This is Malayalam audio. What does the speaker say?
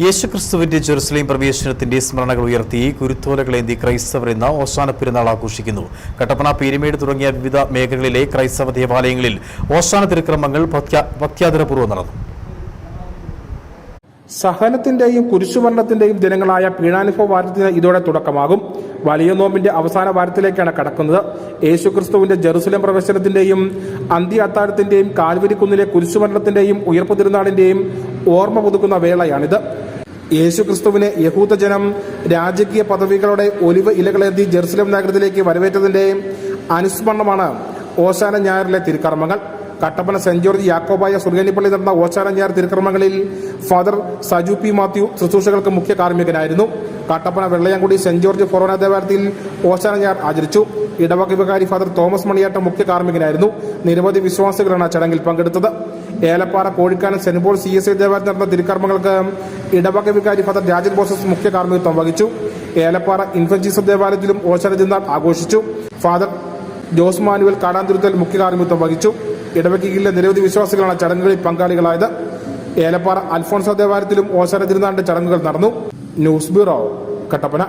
യേശുക്രിസ്തുവിന്റെ ജെറുസലേം പ്രവേശനത്തിന്റെ സ്മരണകൾ ഉയർത്തി കുരുത്തോലകളേന്തി ക്രൈസ്തവർ ഇന്ന് ഓശാന പെരുന്നാൾ ആഘോഷിക്കുന്നു. കട്ടപ്പന പീരുമേട് തുടങ്ങിയ വിവിധ മേഖലകളിലെ ക്രൈസ്തവ ദേവാലയങ്ങളിൽ ഓശാന തിരുക്രമങ്ങൾ ഭക്ത്യാ- ഭക്ത്യാദരപൂർവം നടന്നു. സഹനത്തിന്റെയും കുരിശുമരണത്തിന്റെയും ദിനങ്ങളായ പീഡാനുഭവ വാരത്തിന് ഇതോടെ തുടക്കമാകും. വലിയ നോമ്പിന്റെ അവസാന വാരത്തിലേക്കാണ് കടക്കുന്നത്. യേശുക്രിസ്തുവിന്റെ ജെറുസലേം പ്രവേശനത്തിന്റെയും അന്ത്യ അത്താഴത്തിന്റെയും കാൽവരിക്കുന്നിലെ കുരിശുമരണത്തിന്റെയും ഉയർപ്പ് തിരുനാളിന്റെയും ഓർമ്മ പുതുക്കുന്ന വേളയാണിത്. യേശുക്രിസ്തുവിനെ യഹൂദജനം രാജകീയ പദവികളുടെ ഒലിവ് ഇലകളേന്തി ജെറുസലം നഗരത്തിലേക്ക് വരവേറ്റതിന്റെ അനുസ്മരണമാണ് ഓശാന ഞായറിലെ തിരുക്കർമ്മങ്ങൾ. കട്ടപ്പന സെന്റ് ജോർജ് യാക്കോബായ സുർഗനിപ്പള്ളി നടന്ന ഓശാന ഞായർ തിരുക്കർമ്മങ്ങളിൽ ഫാദർ സജു പി മാത്യു ശുശ്രൂഷകൾക്ക് മുഖ്യ കാർമ്മികനായിരുന്നു. Kattappana Vellayamkudy saint George forane ദേവാലയത്തിൽ ഓശാന ഞായർ ആചരിച്ചു. ഇടവക വികാരി ഫാദർ തോമസ് മണിയാട്ട മുഖ്യ കാർമ്മികനായിരുന്നു. നിരവധി വിശ്വാസികളാണ് ചടങ്ങിൽ പങ്കെടുത്തത്. Elappara Kozhikkanam saint Paul C S I ദേവാലയത്തിൽ നടന്ന തിരുക്കർമ്മങ്ങൾക്ക് ഇടവക വികാരി ഫാദർ രാജൻ ബോസസ് മുഖ്യ കാർമ്മികത്വം വഹിച്ചു. ഏലപ്പാറ ഇൻഫന്റ് ജീസസ് ദേവാലയത്തിലും ഓശാന ദിനാൾ ആഘോഷിച്ചു. ഫാദർ ജോസ് മാനുവൽ കാടാന്തുരുത്തൽ മുഖ്യ കാർമ്മികത്വം വഹിച്ചു. ഇടവകയിലെ നിരവധി വിശ്വാസികളാണ് ചടങ്ങുകളിൽ പങ്കാളികളായത്. ഏലപ്പാറ അൽഫോൺസ ദേവാലയത്തിലും ഓശാന തിരുനാളിന്റെ ചടങ്ങുകൾ നടന്നു. News bureau Kattappana.